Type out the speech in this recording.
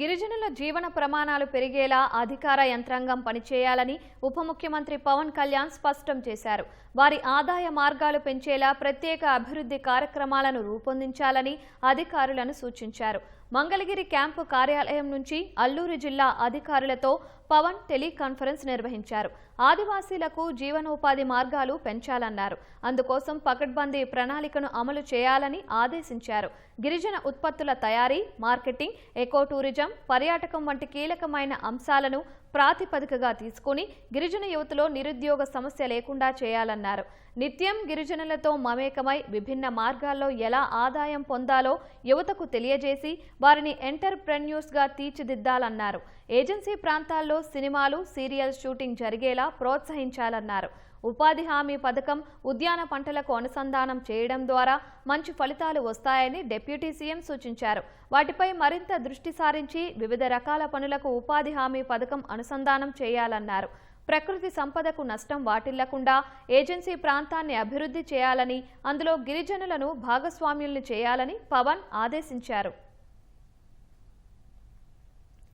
గిరిజనుల జీవన ప్రమాణాలు పెరిగేలా అధికార యంత్రాంగం పనిచేయాలని ఉప ముఖ్యమంత్రి పవన్ కళ్యాణ్ స్పష్టం చేశారు. వారి ఆదాయ మార్గాలు పెంచేలా ప్రత్యేక అభివృద్ధి కార్యక్రమాలను రూపొందించాలని అధికారులను సూచించారు. మంగళగిరి క్యాంపు కార్యాలయం నుంచి అల్లూరు జిల్లా అధికారులతో పవన్ టెలికాన్ఫరెన్స్ నిర్వహించారు. ఆదివాసీలకు జీవనోపాధి మార్గాలు పెంచాలన్నారు. అందుకోసం పకడ్బందీ ప్రణాళికను అమలు చేయాలని ఆదేశించారు. గిరిజన ఉత్పత్తుల తయారీ మార్కెటింగ్ ఎకో టూరిజం పర్యాటకం వంటి కీలకమైన అంశాలను ప్రాతిపదికగా తీసుకుని గిరిజన యువతలో నిరుద్యోగ సమస్య లేకుండా చేయాలన్నారు. నిత్యం గిరిజనులతో మమేకమై విభిన్న మార్గాల్లో ఎలా ఆదాయం పొందాలో యువతకు తెలియజేసి వారిని ఎంటర్ప్రెన్యూర్స్గా తీర్చిదిద్దాలన్నారు. ఏజెన్సీ ప్రాంతాల్లో సినిమాలు సీరియల్ షూటింగ్ జరిగేలా ప్రోత్సహించాలన్నారు. ఉపాధి హామీ పథకం ఉద్యాన పంటలకు అనుసంధానం చేయడం ద్వారా మంచి ఫలితాలు వస్తాయని డిప్యూటీ సీఎం సూచించారు. వాటిపై మరింత దృష్టి సారించి వివిధ రకాల పనులకు ఉపాధి హామీ పథకం అనుసంధానం చేయాలన్నారు. ప్రకృతి సంపదకు నష్టం వాటిల్లకుండా ఏజెన్సీ ప్రాంతాన్ని అభివృద్ధి చేయాలని అందులో గిరిజనులను భాగస్వామ్యుల్ని చేయాలని పవన్ ఆదేశించారు.